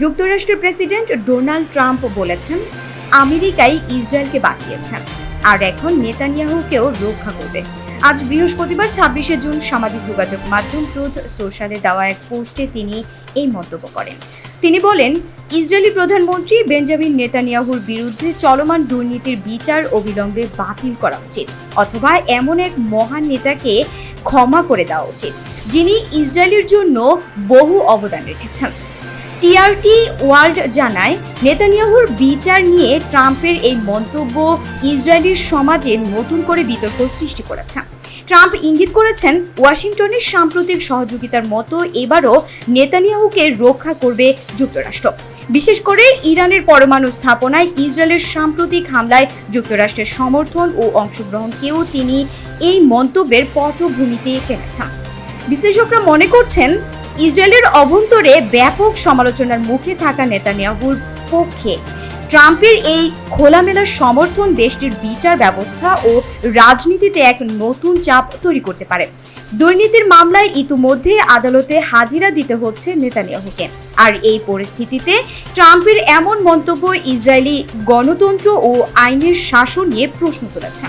যুক্তরাষ্ট্রের president Donald Trump বলেছেন, আমেরিকাই ইসরায়েলকে বাঁচিয়েছেন আর এখন নেতানিয়াহুকেও রক্ষা করবে। আজ বৃহস্পতিবার ছাব্বিশে জুন সামাজিক যোগাযোগ মাধ্যম ট্রুথ সোশ্যালে দেওয়া এক পোস্টে তিনি এই মন্তব্য করেন। তিনি বলেন, ইসরায়েলি প্রধানমন্ত্রী বেঞ্জামিন নেতানিয়াহুর বিরুদ্ধে চলমান দুর্নীতির বিচার অবিলম্বে বাতিল করা উচিত অথবা এমন এক মহান নেতাকে ক্ষমা করে দেওয়া উচিত, যিনি ইসরায়েলের জন্য বহু অবদান রেখেছেন। টিআরটি ওয়ার্ল্ড জানায়, নেতানিয়াহুর বিচার নিয়ে ট্রাম্পের এই মন্তব্য ইসরায়েলের সমাজে নতুন করে বিতর্ক সৃষ্টি করেছে। ট্রাম্প ইঙ্গিত করেছেন, ওয়াশিংটনের সাম্প্রতিক সহযোগিতার মতো এবারও নেতানিয়াহুকে রক্ষা করবে যুক্তরাষ্ট্র। বিশেষ করে ইরানের পরমাণু স্থাপনায় ইসরায়েলের সাম্প্রতিক হামলায় যুক্তরাষ্ট্রের সমর্থন ও অংশগ্রহণকেও তিনি এই মন্তব্যের পটভূমিতে টেনেছেন। বিশ্লেষকরা মনে করছেন ইসরায়েলের অভ্যন্তরে ব্যাপক সমালোচনার মুখে থাকা নেতানিয়াহুর পক্ষে ট্রাম্পের এই খোলামেলা সমর্থন দেশটির বিচার ব্যবস্থা ও রাজনীতিতে এক নতুন চাপ তৈরি করতে পারে। দুর্নীতির মামলায় ইতিমধ্যে আদালতে হাজিরা দিতে হচ্ছে নেতানিয়াহুকে। আর এই পরিস্থিতিতে ট্রাম্পের এমন মন্তব্য ইসরায়েলি গণতন্ত্র ও আইনের শাসন নিয়ে প্রশ্ন তুলেছে।